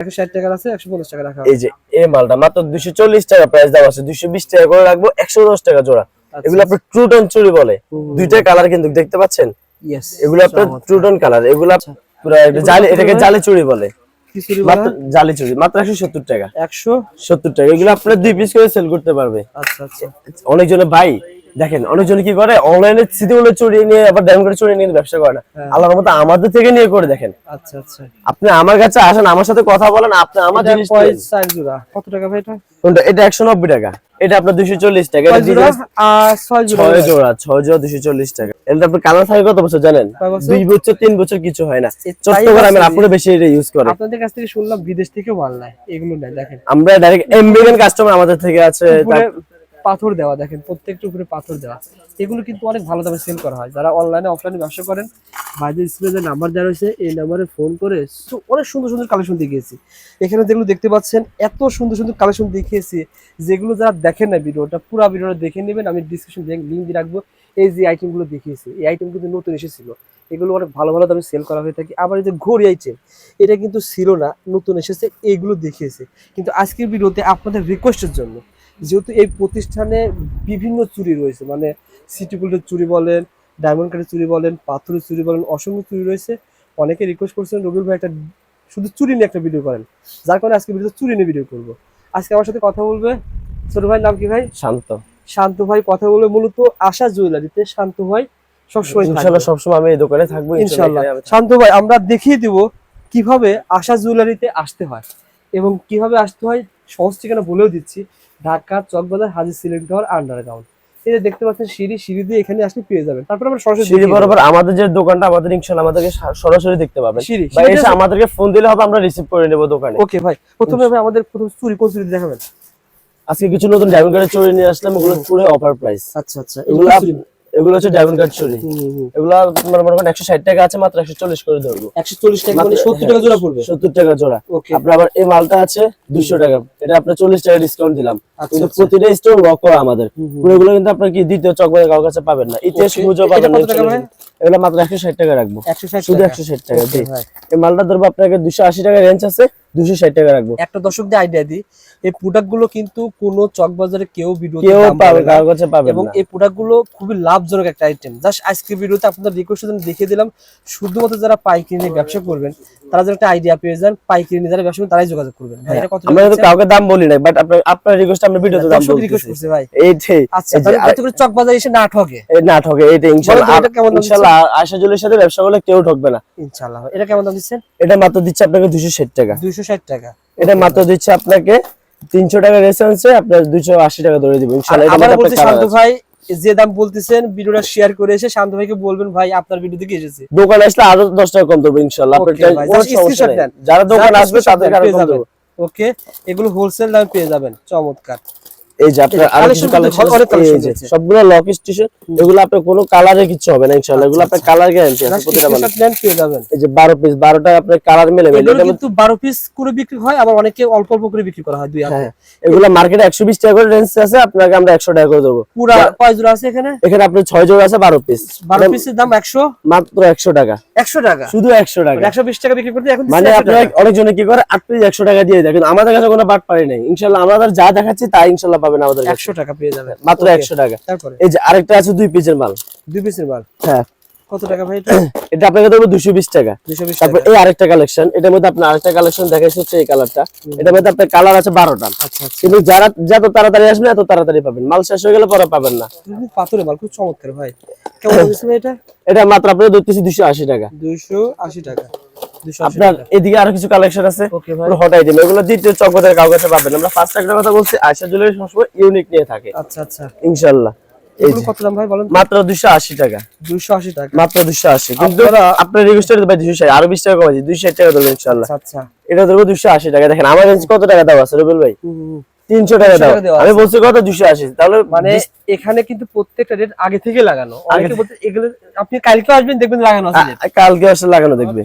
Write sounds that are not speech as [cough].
একশো ষাট টাকার আছে একশো পঞ্চাশ টাকা রাখা এই যে এই মালটা মাত্র দুশো চল্লিশ টাকা প্রাইস দেওয়া আছে দুশো বিশ টাকা করে রাখব একশো দশ টাকা জোড়া। আচ্ছা, এগুলো আপনার ট্রুটন চুরি বলে। দুইটা কালার কিন্তু দেখতে পাচ্ছেন? ইয়েস এগুলো আপনার ট্রুটন কালার এগুলো আচ্ছা। পুরো জালি এটাকে জালি চুরি বলে। মাত্র জালি চুরি মাত্র একশো সত্তর টাকা। একশো সত্তর টাকা এগুলো আপনার দুই পিস করে সেল করতে পারবে। আচ্ছা আচ্ছা। অনেকজনে ভাই দেখেন অনেকজন কি করে? অনলাইনে স্মৃতিগুলো চুরিয়ে নিয়ে আবার ড্যাম করে চুরিয়ে নিয়ে ব্যবসা করে না। হ্যাঁ। আল্লাহর মতো আমাদের থেকে নিয়ে করে দেখেন। আচ্ছা আচ্ছা। আপনি আমার কাছে আসেন আমার সাথে কথা বলেন আপনি আমার জিনিস কত টাকা ভাই এটা? কোনটা এটা একশো নব্বই টাকা। এটা আপনার দুশো চল্লিশ টাকা। এটা জোড়া আর ছয় জোড়া ছয় জোড়া ছয় জোড়া দুশো চল্লিশ টাকা। এটা আপনার কালার থাকে কত বছর জানেন? কয় বছর? দুই বছর তিন বছর কিছু হয় না। চট্টগ্রামের বছর? বেশি এটা ইউজ করে আপনাদের কাছ থেকে শুনলাম বিদেশ থেকেও মাল নেয়। এগুলো নেয় দেখেন। আমরা ডাইরেক্ট এমবিএন কাস্টমার আমাদের থেকে আছে পাথর দেওয়া দেখেন, প্রত্যেকটা উপরে পাথর দেওয়া। এগুলো কিন্তু অনেক ভালো দামে সেল করা হয়। যারা অনলাইনে অফলাইনে ব্যবসা করেন, ভাইদের স্ক্রিনে যে নাম্বার দেওয়া রয়েছে, এই নাম্বারে ফোন করে অনেক সুন্দর সুন্দর কালেকশন দেখিয়েছি। এখানে যেগুলো দেখতে পাচ্ছেন, এত সুন্দর সুন্দর কালেকশন দেখিয়েছি, যেগুলো যারা দেখেন না ভিডিওটা, পুরো ভিডিওটা দেখে নেবেন, আমি ডিসক্রিপশন লিঙ্ক দিয়ে রাখব। এই যে আইটেমগুলো দেখিয়েছি, এই আইটেম কিন্তু নতুন এসেছিল। এগুলো অনেক ভালো ভালো দামে সেল করা হয়ে থাকে। আবার এই যে ঘড়ি আইটেম এটা কিন্তু ছিল না, নতুন এসেছে এইগুলো দেখিয়েছে। কিন্তু আজকের ভিডিওতে আপনাদের রিকোয়েস্টের জন্য যেহেতু এই প্রতিষ্ঠানে বিভিন্ন চুরি রয়েছে মানে সিটি গোল্ডের চুরি বলেন ডায়মন্ড কার্ডের চুরি বলেন পাথরের চুরি বলেন অসংখ্য চুরি রয়েছে। অনেকে রিকোয়েস্ট করছেন রবিউল ভাই একটা শুধু চুরি নিয়ে একটা ভিডিও করেন। যার কারণে আজকে ভিডিও চুরি নিয়ে ভিডিও করব। আজকে আমার সাথে কথা বলবে ছোট ভাইয়ের নাম কি ভাই? শান্ত। শান্ত ভাই কথা বলবে মূলত আশা জুয়েলারিতে। শান্ত ভাই সবসময়। সবসময় আমি এই দোকানে থাকব শান্ত ভাই আমরা দেখিয়ে দিব কীভাবে আশা জুয়েলারিতে আসতে হয় এবং কীভাবে আসতে হয় সহজ ঠিকানা বলেও দিচ্ছি Dhaka Chawkbazar Haji ceiling tower underground এই যে দেখতে পাচ্ছেন সিঁড়ি সিঁড়ি দিয়ে এখানে আসলে পেয়ে যাবেন। তারপর আমরা সরাসরি সিঁড়ি বরাবর আমাদের যে দোকানটা আমাদের ইনশাল্লাহ আমাদেরকে সরাসরি দেখতে পাবেন। সিঁড়ি, বা এসে আমাদেরকে ফোন দিলে হবে আমরা রিসিভ করে নেব দোকানে। ওকে ভাই প্রথমে ভাই আমাদের প্রথম চুরি কোন চুরি দেখাবেন। আজকে কিছু নতুন ডায়মন্ড কার্ডের চুরি নিয়ে আসলাম ওগুলো পুরো অফার প্রাইস আচ্ছা আচ্ছা এগুলো এগুলো হচ্ছে ডায়মন্ড চুরি। এগুলো আপনার মনে করেন একশো ষাট টাকা আছে মাত্র একশো চল্লিশ করে ধরবো। একশো চল্লিশ টাকা মানে সত্তর টাকা জোড়া পড়বে? সত্তর টাকা জোড়া। আপনার আবার এই মালটা আছে দুশো টাকা। এটা আপনার চল্লিশ টাকা ডিসকাউন্ট দিলাম। আচ্ছা, কিন্তু আচ্ছা। প্রতিটা স্টোর লক করা আমাদের। পুরোগুলো কিন্তু আপনার কি দ্বিতীয় চকবাজার কারোর কাছে পাবেন না। ইতিহাস Okay, পাবেন না? এগুলো মাত্র একশো ষাট টাকা রাখব। একশো ষাট শুধু একশো ষাট টাকা। এই মালটা ধরবো আপনাকে দুশো আশি টাকা রেঞ্জ আছে। দুশো ষাট টাকা রাখব। একটা দর্শকদের আইডিয়া দিই এই প্রোডাক্টগুলো কিন্তু কোনো চকবাজারে কেউ ভিডিও কেউ পাবে কারোর কাছে পাবেন এবং এই প্রোডাক্টগুলো খুবই লাভজনক একটা আইটেম জাস্ট আজকের ভিডিওতে আপনাদের রিকোয়েস্ট দেখিয়ে দিলাম শুধুমাত্র যারা পাইকারি নিয়ে ব্যবসা করবেন তারা যেন একটা আইডিয়া পেয়ে যান পাইকারি নিয়ে যারা ব্যবসা করবেন তারাই যোগাযোগ করবেন। ভাই, এটা কত আমরা কিন্তু কাউকে দাম বলি না বাট আপনার আপনার রিকোয়েস্ট আমরা ভিডিওতে দাম দর্শক রিকোয়েস্ট করছে ভাই। আচ্ছা এই যে তাহলে যাতে করে চকবাজার এসে না ঠকে? এইটা ইনশাআল্লাহ এটা কেমন দাম ইনশাআল্লাহ আশা জুলের সাথে ব্যবসা করলে কেউ ঠকবে না। ইনশাআল্লাহ এটা কেমন দাম দিচ্ছেন? এটা মাত্র দিচ্ছে আপনাকে দুশো ষাট টাকা। দুইশো ষাট টাকা। এটা মাত্র দিচ্ছে আপনাকে তিনশো টাকা রেসেন্সে আপনার দুশো আশি টাকা ধরে আবার বলছি শান্ত ভাই যে দাম বলতেছেন ভিডিওটা শেয়ার করে এসে শান্ত ভাইকে বলবেন ভাই আপনার ভিডিও দেখে এসেছে। দোকানে আসলে আরও দশ টাকা কম দেবো ইনশাল্লাহ। যারা দোকানে আসবে তাদের ওকে এগুলো হোলসেল দামে পেয়ে যাবেন। চমৎকার। এই যে আপনার আরও কিছু কালেকশন। সবগুলো লক স্টেশন এগুলো আপনার কোনো কালারে কিছু হবে না ইনশাআল্লাহ। এগুলো আপনার কালার গ্যারান্টি আছে Just প্রতিটা মালে screenshot পেয়ে যাবেন। এই যে বারো পিস বারোটা আপনার কালার মেলে মেলে। মধ্যে- কিন্তু বারো পিস করে বিক্রি হয় আবার অনেকে অল্প অল্প করে বিক্রি করা হয় দুই হাতে। হ্যাঁ এগুলো মার্কেটে একশো বিশ টাকা করে রেঞ্জ আছে আপনাকে আমরা একশো টাকা করে দেবো। পুরা কয় জোড়া আছে এখানে? এখানে আপনার ছয় জোড়া আছে বারো পিস বারো পিসের দাম একশো? মাত্র একশো টাকা। একশো টাকা? শুধু একশো টাকা। একশো বিশ টাকা বিক্রি করতে এখন মানে 100 আপনার। অনেকজনে কি করে আট পিস একশো টাকা দিয়ে দেয় কিন্তু আমাদের কাছে কোনো বাট পারি নাই। ইনশাল্লাহ আমরা যা দেখাচ্ছি তা ইনশাল্লাহ পাবেন আমাদের কাছে। একশো টাকা পেয়ে যাবেন। মাত্র Okay, একশো টাকা। তারপরে? এই যে আরেকটা আছে দুই পিসের মাল। দুই পিসের মাল? হ্যাঁ। কত টাকা ভাই এটা? [coughs] এটা আপনাকে দেবো দুশো বিশ টাকা। দুশো বিশ তারপর এই আরেকটা কালেকশন এটার মধ্যে আপনার আরেকটা কালেকশন দেখাইছে হচ্ছে এই কালারটা এটার মধ্যে আপনার কালার আছে বারোটা। আচ্ছা আচ্ছা। কিন্তু যারা যত তাড়াতাড়ি আসবে এত তাড়াতাড়ি পাবেন। মাল শেষ হয়ে গেলে পরে পাবেন না। মাল খুব চমৎকার ভাই। কেমন [coughs] এটা? এটা মাত্র আপনার ধরতেছি দুশো আশি টাকা। দুইশো আশি টাকা। দুশো আশি আপনার এদিকে আরও কিছু কালেকশন আছে হট আইটেম এগুলো দ্বিতীয় চকবাজার কাউ কাছে পাবেন। আমরা ফার্স্ট একটা কথা বলছি আয়সা জুয়েলারি সবসময় ইউনিক নিয়ে থাকে। আচ্ছা আচ্ছা। কত দাম ভাই বলেন মাত্র টাকা। টাকা। মাত্র কিন্তু আপনার রেজিস্টার ভাই টাকা টাকা ধরবেন ইনশাল্লাহ আচ্ছা আচ্ছা। এটা ধরবো দুশো আশি টাকা। দেখেন আমার কত টাকা দেওয়া আছে রবিল ভাই? টাকা দাও আমি বলছি কত? দুশো আশি। তাহলে মানে এখানে কিন্তু প্রত্যেকটা রেট আগে থেকে লাগানো। অনেকে বলতে এগুলো আপনি কালকে আসবেন দেখবেন লাগানো আছে কালকে আসলে লাগানো দেখবে